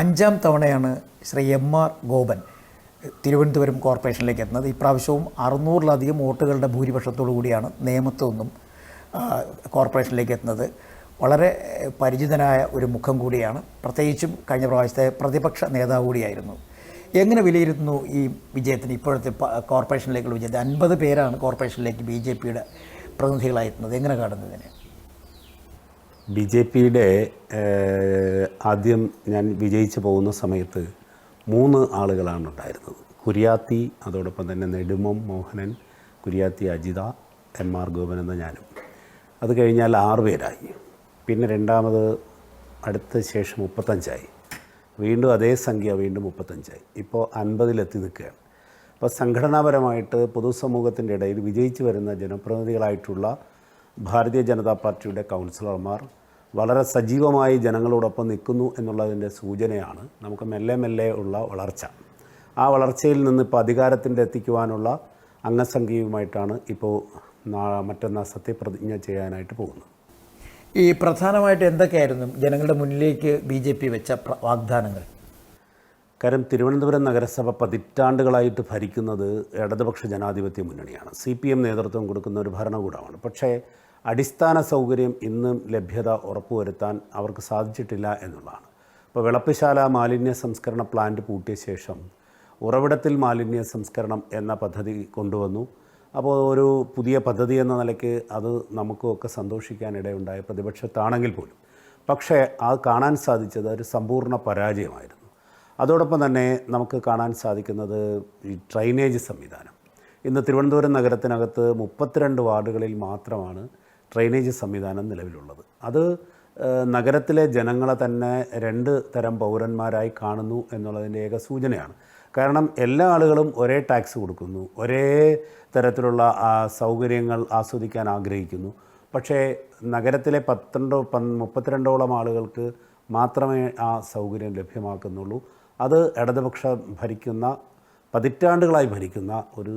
അഞ്ചാം തവണയാണ് Shri M R Gopan Thiruvananthapuram കോർപ്പറേഷനിലേക്ക് എത്തുന്നത്. ഇപ്രാവശ്യവും അറുന്നൂറിലധികം വോട്ടുകളുടെ ഭൂരിപക്ഷത്തോടു കൂടിയാണ് നേമത്തു നിന്നും കോർപ്പറേഷനിലേക്ക് എത്തുന്നത്. വളരെ പരിചിതനായ ഒരു മുഖം കൂടിയാണ്. പ്രത്യേകിച്ചും കഴിഞ്ഞ പ്രാവശ്യത്തെ പ്രതിപക്ഷ നേതാവ് കൂടിയായിരുന്നു. എങ്ങനെ വിലയിരുത്തുന്നു ഈ വിജയത്തിന്? ഇപ്പോഴത്തെ കോർപ്പറേഷനിലേക്കുള്ള വിജയത്തെ അൻപത് പേരാണ് കോർപ്പറേഷനിലേക്ക് ബി ജെ പിയുടെ പ്രതിനിധികളായിരുന്നത് എങ്ങനെ കാണുന്നതിന് ബി ജെ പിയുടെ ആദ്യം ഞാൻ വിജയിച്ചു പോകുന്ന സമയത്ത് മൂന്ന് ആളുകളാണ് ഉണ്ടായിരുന്നത്. കുര്യാത്തി അതോടൊപ്പം തന്നെ നെടുമം മോഹനൻ കുര്യാത്തി അജിത എം ആർ ഗോപൻ എന്ന ഞാനും. അത് കഴിഞ്ഞാൽ ആറ് പേരായി. പിന്നെ രണ്ടാമത് അടുത്ത ശേഷം മുപ്പത്തഞ്ചായി. വീണ്ടും അതേ സംഖ്യ വീണ്ടും മുപ്പത്തഞ്ചായി. ഇപ്പോൾ അൻപതിലെത്തി നിൽക്കുകയാണ്. അപ്പോൾ സംഘടനാപരമായിട്ട് പൊതുസമൂഹത്തിന്റെ ഇടയിൽ വിജയിച്ചു വരുന്ന ജനപ്രതിനിധികളായിട്ടുള്ള ഭാരതീയ ജനതാ പാർട്ടിയുടെ കൗൺസിലർമാർ വളരെ സജീവമായി ജനങ്ങളോടൊപ്പം നിൽക്കുന്നു എന്നുള്ളതിന്റെ സൂചനയാണ് നമുക്ക് മെല്ലെ മെല്ലെ ഉള്ള വളർച്ച. ആ വളർച്ചയിൽ നിന്ന് ഇപ്പോൾ അധികാരത്തിന്റെ എത്തിക്കുവാനുള്ള അംഗസംഖ്യയുമായിട്ടാണ് ഇപ്പോൾ മറ്റന്നാ മറ്റന്നാൾ സത്യപ്രതിജ്ഞ ചെയ്യാനായിട്ട് പോകുന്നത്. ഈ പ്രധാനമായിട്ട് എന്തൊക്കെയായിരുന്നു ജനങ്ങളുടെ മുന്നിലേക്ക് ബി ജെ പി വെച്ച വാഗ്ദാനങ്ങൾ? കാര്യം തിരുവനന്തപുരം നഗരസഭ പതിറ്റാണ്ടുകളായിട്ട് ഭരിക്കുന്നത് ഇടതുപക്ഷ ജനാധിപത്യ മുന്നണിയാണ്. സി പി എം നേതൃത്വം കൊടുക്കുന്ന ഒരു ഭരണകൂടമാണ്. പക്ഷേ അടിസ്ഥാന സൗകര്യം ഇന്നും ലഭ്യത ഉറപ്പുവരുത്താൻ അവർക്ക് സാധിച്ചിട്ടില്ല എന്നുള്ളതാണ്. ഇപ്പോൾ വിളപ്പശാല മാലിന്യ സംസ്കരണ പ്ലാന്റ് പൂട്ടിയ ശേഷം ഉറവിടത്തിൽ മാലിന്യ സംസ്കരണം എന്ന പദ്ധതി കൊണ്ടുവന്നു. അപ്പോൾ ഒരു പുതിയ പദ്ധതി എന്ന നിലയ്ക്ക് അത് നമുക്കുമൊക്കെ സന്തോഷിക്കാനിടയുണ്ടായ പ്രതിപക്ഷത്താണെങ്കിൽ പോലും. പക്ഷേ അത് കാണാൻ സാധിച്ചത് ഒരു സമ്പൂർണ പരാജയമായിരുന്നു. അതോടൊപ്പം തന്നെ നമുക്ക് കാണാൻ സാധിക്കുന്നത് ഈ ഡ്രൈനേജ് സംവിധാനം. ഇന്ന് തിരുവനന്തപുരം നഗരത്തിനകത്ത് മുപ്പത്തിരണ്ട് വാർഡുകളിൽ മാത്രമാണ് ഡ്രൈനേജ് സംവിധാനം നിലവിലുള്ളത്. അത് നഗരത്തിലെ ജനങ്ങളെ തന്നെ രണ്ട് തരം പൗരന്മാരായി കാണുന്നു എന്നുള്ളതിന്റെ ഏക സൂചനയാണ്. കാരണം എല്ലാ ആളുകളും ഒരേ ടാക്സ് കൊടുക്കുന്നു ഒരേ തരത്തിലുള്ള സൗകര്യങ്ങൾ ആസ്വദിക്കാൻ ആഗ്രഹിക്കുന്നു. പക്ഷേ നഗരത്തിലെ പന്ത്രണ്ടോ മുപ്പത്തിരണ്ടോളം ആളുകൾക്ക് മാത്രമേ ആ സൗകര്യം ലഭ്യമാക്കുന്നുള്ളൂ. അത് ഇടതുപക്ഷം ഭരിക്കുന്ന പതിറ്റാണ്ടുകളായി ഭരിക്കുന്ന ഒരു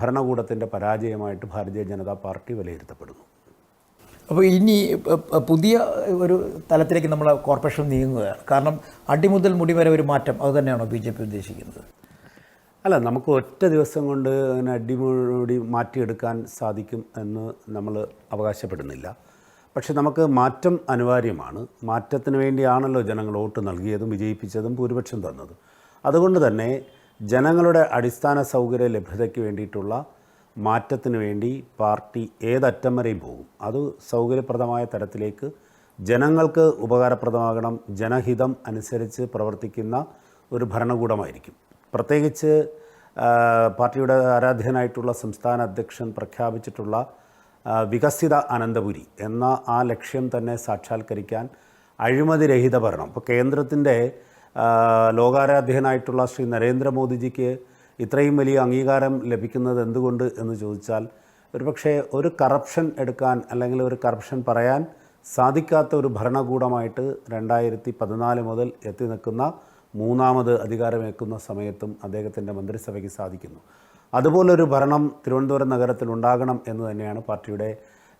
ഭരണകൂടത്തിന്റെ പരാജയമായിട്ട് ഭാരതീയ ജനതാ പാർട്ടി വിലയിരുത്തപ്പെടുന്നു. അപ്പോൾ ഇനി പുതിയ ഒരു തലത്തിലേക്ക് നമ്മൾ കോർപ്പറേഷൻ നീങ്ങുകയാണ്. കാരണം അടിമുതൽ മുടി വരെ ഒരു മാറ്റം അത് തന്നെയാണോ ബി ജെ പി ഉദ്ദേശിക്കുന്നത്? അല്ല നമുക്ക് ഒറ്റ ദിവസം കൊണ്ട് അങ്ങനെ അടിമുടി മാറ്റിയെടുക്കാൻ സാധിക്കും എന്ന് നമ്മൾ അവകാശപ്പെടുന്നില്ല. പക്ഷെ നമുക്ക് മാറ്റം അനിവാര്യമാണ്. മാറ്റത്തിന് വേണ്ടിയാണല്ലോ ജനങ്ങൾ വോട്ട് നൽകിയതും വിജയിപ്പിച്ചതും ഭൂരിപക്ഷം തന്നത്. അതുകൊണ്ട് തന്നെ ജനങ്ങളുടെ അടിസ്ഥാന സൗകര്യ ലഭ്യതയ്ക്ക് വേണ്ടിയിട്ടുള്ള മാറ്റത്തിന് വേണ്ടി പാർട്ടി ഏതറ്റം വരെയും പോകും. അത് സൗകര്യപ്രദമായ തരത്തിലേക്ക് ജനങ്ങൾക്ക് ഉപകാരപ്രദമാകണം. ജനഹിതം അനുസരിച്ച് പ്രവർത്തിക്കുന്ന ഒരു ഭരണകൂടമായിരിക്കും. പ്രത്യേകിച്ച് പാർട്ടിയുടെ ആരാധ്യനായിട്ടുള്ള സംസ്ഥാന അധ്യക്ഷൻ പ്രഖ്യാപിച്ചിട്ടുള്ള വികസിത അനന്തപുരി എന്ന ആ ലക്ഷ്യം തന്നെ സാക്ഷാത്കരിക്കാൻ അഴിമതിരഹിത ഭരണം. ഇപ്പോൾ കേന്ദ്രത്തിന്റെ ലോകാരാധ്യനായിട്ടുള്ള ശ്രീ നരേന്ദ്രമോദിജിക്ക് ഇത്രയും വലിയ അംഗീകാരം ലഭിക്കുന്നത് എന്തുകൊണ്ട് എന്ന് ചോദിച്ചാൽ ഒരുപക്ഷെ ഒരു കറപ്ഷൻ എടുക്കാൻ അല്ലെങ്കിൽ ഒരു കറപ്ഷൻ പറയാൻ സാധിക്കാത്ത ഒരു ഭരണകൂടമായിട്ട് രണ്ടായിരത്തി പതിനാല് മുതൽ എത്തി നിൽക്കുന്ന മൂന്നാമത് അധികാരമേക്കുന്ന സമയത്തും അദ്ദേഹത്തിന്റെ മന്ത്രിസഭയ്ക്ക് സാധിക്കുന്നു. അതുപോലൊരു ഭരണം തിരുവനന്തപുരം നഗരത്തിൽ ഉണ്ടാകണം എന്ന് തന്നെയാണ് പാർട്ടിയുടെ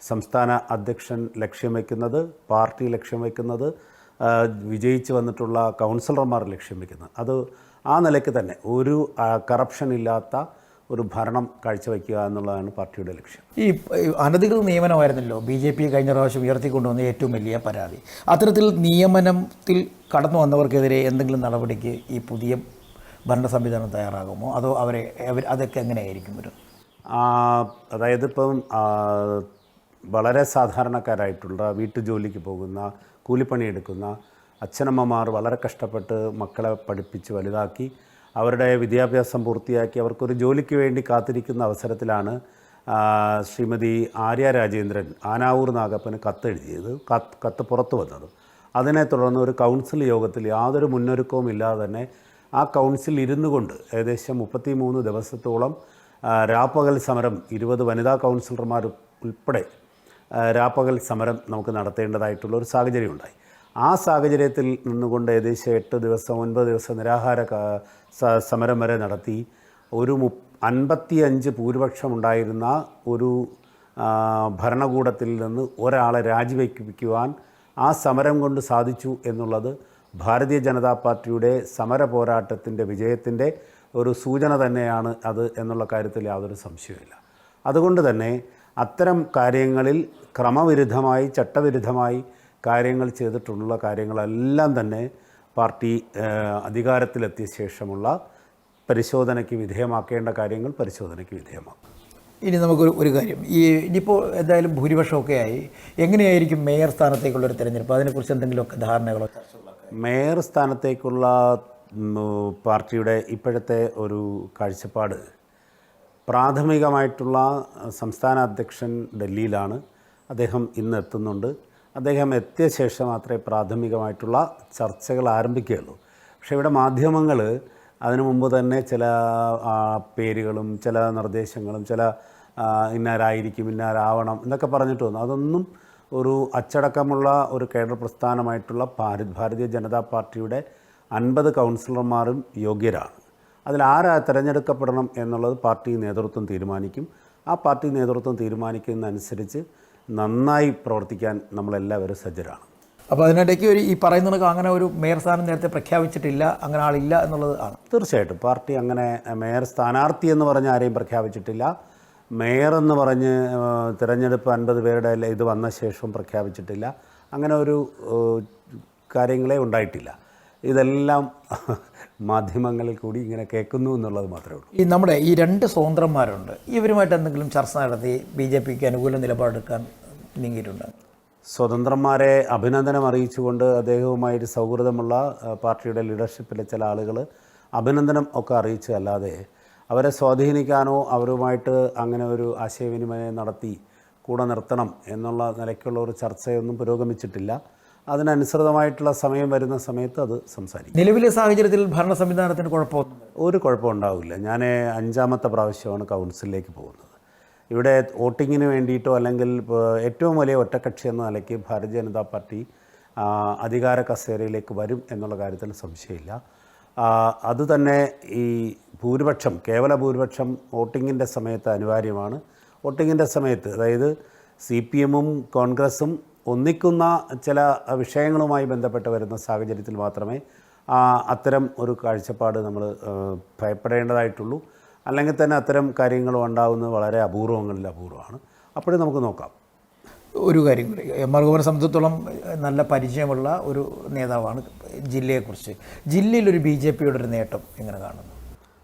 സംസ്ഥാന അധ്യക്ഷൻ ലക്ഷ്യം വയ്ക്കുന്നത് പാർട്ടി ലക്ഷ്യം വയ്ക്കുന്നത് വിജയിച്ച് വന്നിട്ടുള്ള കൗൺസിലർമാർ ലക്ഷ്യം വയ്ക്കുന്നത്. അത് ആ നിലയ്ക്ക് തന്നെ ഒരു കറപ്ഷൻ ഇല്ലാത്ത ഒരു ഭരണം കാഴ്ചവെക്കുക എന്നുള്ളതാണ് പാർട്ടിയുടെ ലക്ഷ്യം. ഈ അനധികൃത നിയമനമായിരുന്നല്ലോ ബി ജെ പി കഴിഞ്ഞ പ്രാവശ്യം ഉയർത്തിക്കൊണ്ടുവന്ന ഏറ്റവും വലിയ പരാതി. അത്തരത്തിൽ നിയമനത്തിൽ കടന്നു വന്നവർക്കെതിരെ എന്തെങ്കിലും നടപടിക്ക് ഈ പുതിയ ഭരണ സംവിധാനം തയ്യാറാകുമോ? അതോ അവരെ അവർ അതൊക്കെ എങ്ങനെയായിരിക്കും വരും? അതായത് ഇപ്പം വളരെ സാധാരണക്കാരായിട്ടുള്ള വീട്ടുജോലിക്ക് പോകുന്ന കൂലിപ്പണിയെടുക്കുന്ന അച്ഛനമ്മമാർ വളരെ കഷ്ടപ്പെട്ട് മക്കളെ പഠിപ്പിച്ച് വലുതാക്കി അവരുടെ വിദ്യാഭ്യാസം പൂർത്തിയാക്കി അവർക്കൊരു ജോലിക്ക് വേണ്ടി കാത്തിരിക്കുന്ന അവസരത്തിലാണ് ശ്രീമതി ആര്യ രാജേന്ദ്രൻ ആനാവൂർ നാഗപ്പന് കത്തെഴുതിയത് കത്ത് കത്ത് പുറത്തു വന്നത്. അതിനെ തുടർന്ന് ഒരു കൗൺസിൽ യോഗത്തിൽ യാതൊരു മുന്നൊരുക്കവും ഇല്ലാതെ തന്നെ ആ കൗൺസിൽ ഇരുന്നു കൊണ്ട് ഏകദേശം മുപ്പത്തി മൂന്ന് ദിവസത്തോളം രാപ്പകൽ സമരം ഇരുപത് വനിതാ കൗൺസിലർമാർ ഉൾപ്പെടെ രാപ്പകൽ സമരം നമുക്ക് നടത്തേണ്ടതായിട്ടുള്ള ഒരു സാഹചര്യം ഉണ്ടായി ആ സാഹചര്യത്തിൽ നിന്നുകൊണ്ട് ഏകദേശം എട്ട് ദിവസം ഒൻപത് ദിവസം നിരാഹാര സമരം വരെ നടത്തി. ഒരു മു അൻപത്തിയഞ്ച് ഭൂരിപക്ഷം ഉണ്ടായിരുന്ന ഒരു ഭരണകൂടത്തിൽ നിന്ന് ഒരാളെ രാജിവെപ്പിക്കുവാൻ ആ സമരം കൊണ്ട് സാധിച്ചു എന്നുള്ളത് ഭാരതീയ ജനതാ പാർട്ടിയുടെ സമര പോരാട്ടത്തിന്റെ വിജയത്തിന്റെ ഒരു സൂചന തന്നെയാണ് അത് എന്നുള്ള കാര്യത്തിൽ യാതൊരു സംശയമില്ല അതുകൊണ്ട് തന്നെ അത്തരം കാര്യങ്ങളിൽ ക്രമവിരുദ്ധമായി ചട്ടവിരുദ്ധമായി കാര്യങ്ങൾ ചെയ്തിട്ടുള്ള കാര്യങ്ങളെല്ലാം തന്നെ പാർട്ടി അധികാരത്തിലെത്തിയ ശേഷമുള്ള പരിശോധനയ്ക്ക് വിധേയമാക്കേണ്ട കാര്യങ്ങൾ പരിശോധനയ്ക്ക് വിധേയമാക്കും. ഇനി നമുക്കൊരു ഒരു കാര്യം. ഈ ഇനിയിപ്പോൾ എന്തായാലും ഭൂരിപക്ഷമൊക്കെ ആയി. എങ്ങനെയായിരിക്കും മേയർ സ്ഥാനത്തേക്കുള്ളൊരു തിരഞ്ഞെടുപ്പ്? അതിനെക്കുറിച്ച് എന്തെങ്കിലുമൊക്കെ ധാരണകളോ മേയർ സ്ഥാനത്തേക്കുള്ള പാർട്ടിയുടെ ഇപ്പോഴത്തെ ഒരു കാഴ്ചപ്പാട് പ്രാഥമികമായിട്ടുള്ള സംസ്ഥാന അധ്യക്ഷൻ ഡൽഹിയിലാണ്. അദ്ദേഹം ഇന്ന് എത്തുന്നുണ്ട്. അദ്ദേഹം എത്തിയ ശേഷം മാത്രമേ പ്രാഥമികമായിട്ടുള്ള ചർച്ചകൾ ആരംഭിക്കുകയുള്ളൂ. പക്ഷേ ഇവിടെ മാധ്യമങ്ങൾ അതിനു മുമ്പ് തന്നെ ചില പേരുകളും ചില നിർദ്ദേശങ്ങളും ചില ഇന്നാരായിരിക്കും ഇന്നാരാവണം എന്നൊക്കെ പറഞ്ഞിട്ട് വന്നു. അതൊന്നും ഒരു അച്ചടക്കമുള്ള ഒരു കേഡർ പ്രസ്ഥാനമായിട്ടുള്ള ഭാരത് ഭാരതീയ ജനതാ പാർട്ടിയുടെ അൻപത് കൗൺസിലർമാരും യോഗ്യരാണ്. അതിൽ ആരാ തിരഞ്ഞെടുക്കപ്പെടണം എന്നുള്ളത് പാർട്ടി നേതൃത്വം തീരുമാനിക്കും. ആ പാർട്ടി നേതൃത്വം തീരുമാനിക്കുന്നതനുസരിച്ച് നന്നായി പ്രവർത്തിക്കാൻ നമ്മളെല്ലാവരും സജ്ജരാണ്. അപ്പോൾ അതിനിടയ്ക്ക് ഒരു ഈ പറയുന്ന അങ്ങനെ ഒരു മേയർ സ്ഥാനം നേരത്തെ പ്രഖ്യാപിച്ചിട്ടില്ല അങ്ങനെ ആളില്ല എന്നുള്ളത് ആണ്. തീർച്ചയായിട്ടും. പാർട്ടി അങ്ങനെ മേയർ സ്ഥാനാർത്ഥി എന്ന് പറഞ്ഞ് ആരെയും പ്രഖ്യാപിച്ചിട്ടില്ല. മേയർ എന്ന് പറഞ്ഞ് തിരഞ്ഞെടുപ്പ് അൻപത് പേരുടെ ഇത് വന്ന ശേഷവും പ്രഖ്യാപിച്ചിട്ടില്ല. അങ്ങനെ ഒരു കാര്യങ്ങളെ ഉണ്ടായിട്ടില്ല. ഇതെല്ലാം മാധ്യമങ്ങളിൽ കൂടി ഇങ്ങനെ കേൾക്കുന്നു എന്നുള്ളത് മാത്രമേ ഉള്ളൂ. ഈ നമ്മുടെ ഈ രണ്ട് സ്വതന്ത്രന്മാരുണ്ട്. ഇവരുമായിട്ട് എന്തെങ്കിലും ചർച്ച നടത്തി ബി ജെ പിക്ക് അനുകൂല നിലപാടെടുക്കാൻ നീങ്ങിയിട്ടുണ്ട്? സ്വതന്ത്രന്മാരെ അഭിനന്ദനം അറിയിച്ചുകൊണ്ട് അദ്ദേഹവുമായിട്ട് സൗഹൃദമുള്ള പാർട്ടിയുടെ ലീഡർഷിപ്പിലെ ചില ആളുകൾ അഭിനന്ദനം ഒക്കെ അറിയിച്ചതല്ലാതെ അവരെ സ്വാധീനിക്കാനോ അവരുമായിട്ട് അങ്ങനെ ഒരു ആശയവിനിമയം നടത്തി കൂടെ നിർത്തണം എന്നുള്ള നിലയ്ക്കുള്ള ഒരു ചർച്ചയൊന്നും പുരോഗമിച്ചിട്ടില്ല. അതിനനുസൃതമായിട്ടുള്ള സമയം വരുന്ന സമയത്ത് അത് സംസാരിക്കും. നിലവിലെ സാഹചര്യത്തിൽ ഭരണ സംവിധാനത്തിന് കുഴപ്പം ഒരു കുഴപ്പമുണ്ടാവില്ല. ഞാൻ അഞ്ചാമത്തെ പ്രാവശ്യമാണ് കൗൺസിലിലേക്ക് പോകുന്നത്. ഇവിടെ വോട്ടിങ്ങിന് വേണ്ടിയിട്ടോ അല്ലെങ്കിൽ ഏറ്റവും വലിയ ഒറ്റക്കക്ഷി എന്ന നിലയ്ക്ക് ഭാരതീയ ജനതാ പാർട്ടി അധികാര കസേരയിലേക്ക് വരും എന്നുള്ള കാര്യത്തിൽ സംശയമില്ല. അതുതന്നെ ഈ ഭൂരിപക്ഷം കേവല ഭൂരിപക്ഷം വോട്ടിങ്ങിന്റെ സമയത്ത് അനിവാര്യമാണ്. വോട്ടിങ്ങിന്റെ സമയത്ത് അതായത് സി പി എമ്മും കോൺഗ്രസും ഒന്നിക്കുന്ന ചില വിഷയങ്ങളുമായി ബന്ധപ്പെട്ട് വരുന്ന സാഹചര്യത്തിൽ മാത്രമേ അത്തരം ഒരു കാഴ്ചപ്പാട് നമ്മൾ ഭയപ്പെടേണ്ടതായിട്ടുള്ളൂ. അല്ലെങ്കിൽ തന്നെ അത്തരം കാര്യങ്ങൾ ഉണ്ടാകുന്നത് വളരെ അപൂർവങ്ങളിൽ അപൂർവമാണ്. അപ്പോഴും നമുക്ക് നോക്കാം. ഒരു കാര്യം കൂടി. എം ആർ ഗോപനെ സംബന്ധിച്ചിടത്തോളം നല്ല പരിചയമുള്ള ഒരു നേതാവാണ് ജില്ലയെക്കുറിച്ച്. ജില്ലയിലൊരു ബി ജെ പിയുടെ ഒരു നേട്ടം എങ്ങനെ കാണുന്നു?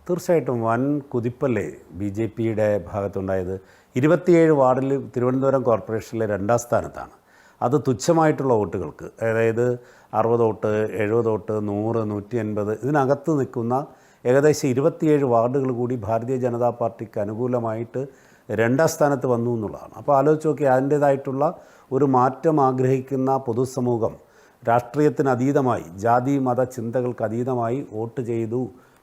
തീർച്ചയായിട്ടും വൻ കുതിപ്പല്ലേ ബി ജെ പിയുടെ ഭാഗത്തുണ്ടായത്. ഇരുപത്തിയേഴ് വാർഡിൽ തിരുവനന്തപുരം കോർപ്പറേഷനിലെ രണ്ടാം സ്ഥാനത്താണ്. അത് തുച്ഛമായിട്ടുള്ള വോട്ടുകൾക്ക്. അതായത് അറുപത് വോട്ട് എഴുപത് വോട്ട് നൂറ് നൂറ്റി അൻപത് ഇതിനകത്ത് നിൽക്കുന്ന ഏകദേശം ഇരുപത്തിയേഴ് വാർഡുകൾ കൂടി ഭാരതീയ ജനതാ പാർട്ടിക്ക് അനുകൂലമായിട്ട് രണ്ടാം സ്ഥാനത്ത് വന്നു എന്നുള്ളതാണ്. അപ്പോൾ ആലോചിച്ച് നോക്കി അതിന്റേതായിട്ടുള്ള ഒരു മാറ്റം ആഗ്രഹിക്കുന്ന പൊതുസമൂഹം രാഷ്ട്രീയത്തിന് അതീതമായി ജാതി മത ചിന്തകൾക്ക് അതീതമായി വോട്ട് ചെയ്തു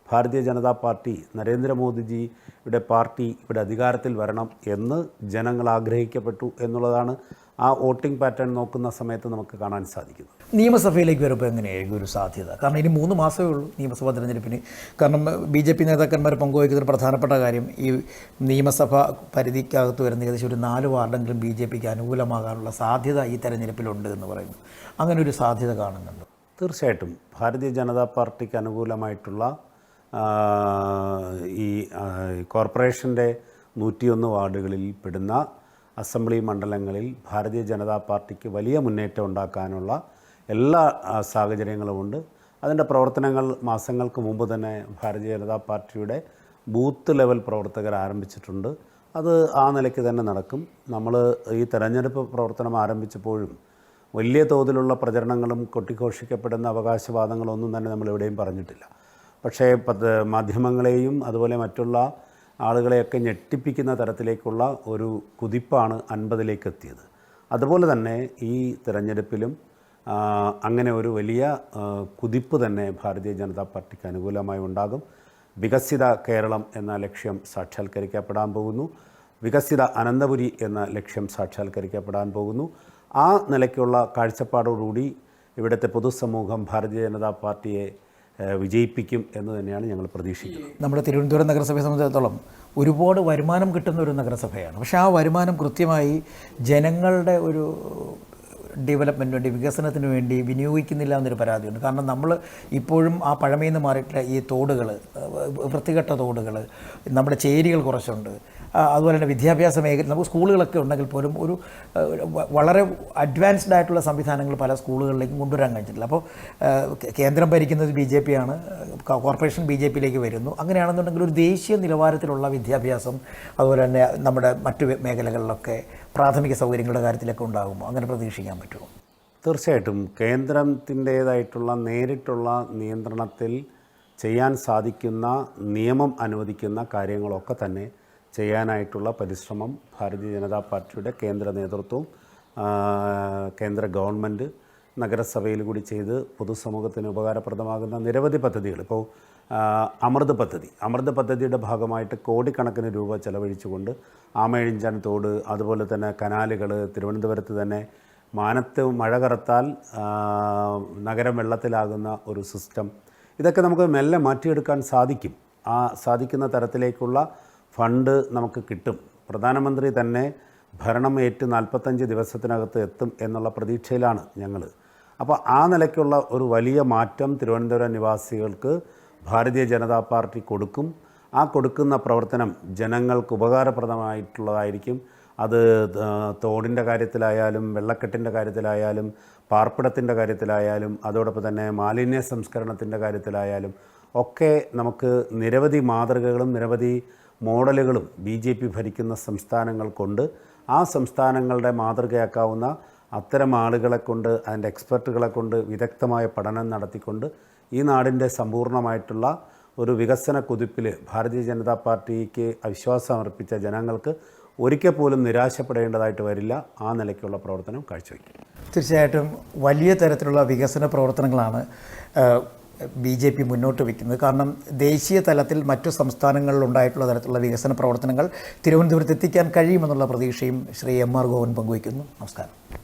ഭാരതീയ ജനതാ പാർട്ടി നരേന്ദ്രമോദിജിയുടെ പാർട്ടി ഇവിടെ അധികാരത്തിൽ വരണം എന്ന് ജനങ്ങൾ ആഗ്രഹിക്കപ്പെട്ടു എന്നുള്ളതാണ് ആ വോട്ടിംഗ് പാറ്റേൺ നോക്കുന്ന സമയത്ത് നമുക്ക് കാണാൻ സാധിക്കുന്നു. നിയമസഭയിലേക്ക് വരുമ്പോൾ എങ്ങനെയായിരിക്കും ഒരു സാധ്യത? കാരണം ഇനി മൂന്ന് മാസമേ ഉള്ളൂ നിയമസഭാ തിരഞ്ഞെടുപ്പിന്. കാരണം ബി ജെ പി നേതാക്കന്മാർ പങ്കുവയ്ക്കുന്ന പ്രധാനപ്പെട്ട കാര്യം ഈ നിയമസഭ പരിധിക്കകത്ത് വരുന്ന ഏകദേശം ഒരു നാല് വാർഡെങ്കിലും ബി ജെ പിക്ക് അനുകൂലമാകാനുള്ള സാധ്യത ഈ തെരഞ്ഞെടുപ്പിലുണ്ട് എന്ന് പറയുന്നു. അങ്ങനെ ഒരു സാധ്യത കാണുന്നുണ്ട്? തീർച്ചയായിട്ടും. ഭാരതീയ ജനതാ പാർട്ടിക്ക് അനുകൂലമായിട്ടുള്ള ഈ കോർപ്പറേഷന്റെ നൂറ്റിയൊന്ന് വാർഡുകളിൽ പെടുന്ന അസംബ്ലി മണ്ഡലങ്ങളിൽ ഭാരതീയ ജനതാ പാർട്ടിക്ക് വലിയ മുന്നേറ്റം ഉണ്ടാക്കാനുള്ള എല്ലാ സാഹചര്യങ്ങളുമുണ്ട് അതിന്റെ പ്രവർത്തനങ്ങൾ മാസങ്ങൾക്ക് മുമ്പ് തന്നെ ഭാരതീയ ജനതാ പാർട്ടിയുടെ ബൂത്ത് ലെവൽ പ്രവർത്തകർ ആരംഭിച്ചിട്ടുണ്ട്. അത് ആ നിലയ്ക്ക് തന്നെ നടക്കും. നമ്മൾ ഈ തെരഞ്ഞെടുപ്പ് പ്രവർത്തനം ആരംഭിച്ചപ്പോഴും വലിയ തോതിലുള്ള പ്രചരണങ്ങളും കൊട്ടിഘോഷിക്കപ്പെടുന്ന അവകാശവാദങ്ങളൊന്നും തന്നെ നമ്മൾ എവിടെയും പറഞ്ഞിട്ടില്ല. പക്ഷേ മാധ്യമങ്ങളെയും അതുപോലെ മറ്റുള്ള ആളുകളെയൊക്കെ ഞെട്ടിപ്പിക്കുന്ന തരത്തിലേക്കുള്ള ഒരു കുതിപ്പാണ് അൻപതിലേക്ക് എത്തിയത് അതുപോലെ തന്നെ ഈ തിരഞ്ഞെടുപ്പിലും അങ്ങനെ ഒരു വലിയ കുതിപ്പ് തന്നെ ഭാരതീയ ജനതാ പാർട്ടിക്ക് അനുകൂലമായി ഉണ്ടാകും. വികസിത കേരളം എന്ന ലക്ഷ്യം സാക്ഷാത്കരിക്കപ്പെടാൻ പോകുന്നു. വികസിത അനന്തപുരി എന്ന ലക്ഷ്യം സാക്ഷാത്കരിക്കപ്പെടാൻ പോകുന്നു. ആ നിലയ്ക്കുള്ള കാഴ്ചപ്പാടോടുകൂടി ഇവിടുത്തെ പൊതുസമൂഹം ഭാരതീയ ജനതാ പാർട്ടിയെ വിജയിപ്പിക്കും എന്ന് തന്നെയാണ് ഞങ്ങൾ പ്രതീക്ഷിക്കുന്നത്. നമ്മുടെ തിരുവനന്തപുരം നഗരസഭയെ സംബന്ധിച്ചിടത്തോളം ഒരുപാട് വരുമാനം കിട്ടുന്ന ഒരു നഗരസഭയാണ്. പക്ഷേ ആ വരുമാനം കൃത്യമായി ജനങ്ങളുടെ ഒരു ഡെവലപ്മെന്റിന് വേണ്ടി വികസനത്തിന് വേണ്ടി വിനിയോഗിക്കുന്നില്ല എന്നൊരു പരാതിയുണ്ട്. കാരണം നമ്മൾ ഇപ്പോഴും ആ പഴമയിൽ നിന്ന് മാറിയിട്ടുള്ള ഈ തോടുകൾ വൃത്തികെട്ട തോടുകൾ നമ്മുടെ ചേരികൾ കുറച്ചുണ്ട്. അതുപോലെ തന്നെ വിദ്യാഭ്യാസ മേഖല നമുക്ക് സ്കൂളുകളൊക്കെ ഉണ്ടെങ്കിൽ പോലും ഒരു വളരെ അഡ്വാൻസ്ഡ് ആയിട്ടുള്ള സംവിധാനങ്ങൾ പല സ്കൂളുകളിലേക്കും കൊണ്ടുവരാൻ കഴിഞ്ഞിട്ടില്ല. അപ്പോൾ കേന്ദ്രം ഭരിക്കുന്നത് ബി ജെ പി ആണ് കോർപ്പറേഷൻ ബി ജെ പിയിലേക്ക് വരുന്നു. അങ്ങനെയാണെന്നുണ്ടെങ്കിൽ ഒരു ദേശീയ നിലവാരത്തിലുള്ള വിദ്യാഭ്യാസം അതുപോലെ തന്നെ നമ്മുടെ മറ്റു മേഖലകളിലൊക്കെ പ്രാഥമിക സൗകര്യങ്ങളുടെ കാര്യത്തിലൊക്കെ ഉണ്ടാകുമോ? അങ്ങനെ പ്രതീക്ഷിക്കാൻ പറ്റുമോ? തീർച്ചയായിട്ടും. കേന്ദ്രത്തിന്റേതായിട്ടുള്ള നേരിട്ടുള്ള നിയന്ത്രണത്തിൽ ചെയ്യാൻ സാധിക്കുന്ന നിയമം അനുവദിക്കുന്ന കാര്യങ്ങളൊക്കെ തന്നെ ചെയ്യാനായിട്ടുള്ള പരിശ്രമം ഭാരതീയ ജനതാ പാർട്ടിയുടെ കേന്ദ്ര നേതൃത്വവും കേന്ദ്ര ഗവൺമെന്റ് നഗരസഭയിൽ കൂടി ചെയ്ത് പൊതുസമൂഹത്തിന് ഉപകാരപ്രദമാകുന്ന നിരവധി പദ്ധതികൾ. ഇപ്പോൾ അമൃത് പദ്ധതി. അമൃത് പദ്ധതിയുടെ ഭാഗമായിട്ട് കോടിക്കണക്കിന് രൂപ ചെലവഴിച്ചുകൊണ്ട് ആമയിഴഞ്ചാൻ തോട് അതുപോലെ തന്നെ കനാലുകൾ തിരുവനന്തപുരത്ത് തന്നെ മാനത്ത് മഴ കറത്താൽ നഗരം വെള്ളത്തിലാകുന്ന ഒരു സിസ്റ്റം. ഇതൊക്കെ നമുക്ക് മെല്ലെ മാറ്റിയെടുക്കാൻ സാധിക്കും. ആ സാധിക്കുന്ന തരത്തിലേക്കുള്ള ഫണ്ട് നമുക്ക് കിട്ടും. പ്രധാനമന്ത്രി തന്നെ ഭരണം ഏറ്റ് നാൽപ്പത്തഞ്ച് ദിവസത്തിനകത്ത് എത്തും എന്നുള്ള പ്രതീക്ഷയിലാണ് ഞങ്ങൾ അപ്പോൾ ആ നിലയ്ക്കുള്ള ഒരു വലിയ മാറ്റം തിരുവനന്തപുരം നിവാസികൾക്ക് ഭാരതീയ ജനതാ പാർട്ടി കൊടുക്കും. ആ കൊടുക്കുന്ന പ്രവർത്തനം ജനങ്ങൾക്ക് ഉപകാരപ്രദമായിട്ടുള്ളതായിരിക്കും. അത് തോടിന്റെ കാര്യത്തിലായാലും വെള്ളക്കെട്ടിന്റെ കാര്യത്തിലായാലും പാർപ്പിടത്തിന്റെ കാര്യത്തിലായാലും അതോടൊപ്പം തന്നെ മാലിന്യ സംസ്കരണത്തിന്റെ കാര്യത്തിലായാലും ഒക്കെ നമുക്ക് നിരവധി മാതൃകകളും നിരവധി മോഡലുകളും ബി ജെ പി ഭരിക്കുന്ന സംസ്ഥാനങ്ങൾ കൊണ്ട് ആ സംസ്ഥാനങ്ങളുടെ മാതൃകയാക്കാവുന്ന അത്തരം ആളുകളെ കൊണ്ട് അതിന്റെ എക്സ്പെർട്ടുകളെ കൊണ്ട് വിദഗ്ധമായ പഠനം നടത്തിക്കൊണ്ട് ഈ നാടിന്റെ സമ്പൂർണമായിട്ടുള്ള ഒരു വികസന കുതിപ്പിൽ ഭാരതീയ ജനതാ പാർട്ടിക്ക് അവിശ്വാസം അർപ്പിച്ച ജനങ്ങൾക്ക് ഒരിക്കൽ പോലും നിരാശപ്പെടേണ്ടതായിട്ട് വരില്ല. ആ നിലയ്ക്കുള്ള പ്രവർത്തനം കാഴ്ചവെക്കും. തീർച്ചയായിട്ടും വലിയ തരത്തിലുള്ള വികസന പ്രവർത്തനങ്ങളാണ് ബി ജെ പി മുന്നോട്ട് വയ്ക്കുന്നത്. കാരണം ദേശീയ തലത്തിൽ മറ്റു സംസ്ഥാനങ്ങളിൽ ഉണ്ടായിട്ടുള്ള തരത്തിലുള്ള വികസന പ്രവർത്തനങ്ങൾ തിരുവനന്തപുരത്ത് എത്തിക്കാൻ കഴിയുമെന്നുള്ള പ്രതീക്ഷയും ശ്രീ എം ആർ ഗോവൻ പങ്കുവയ്ക്കുന്നു. നമസ്കാരം.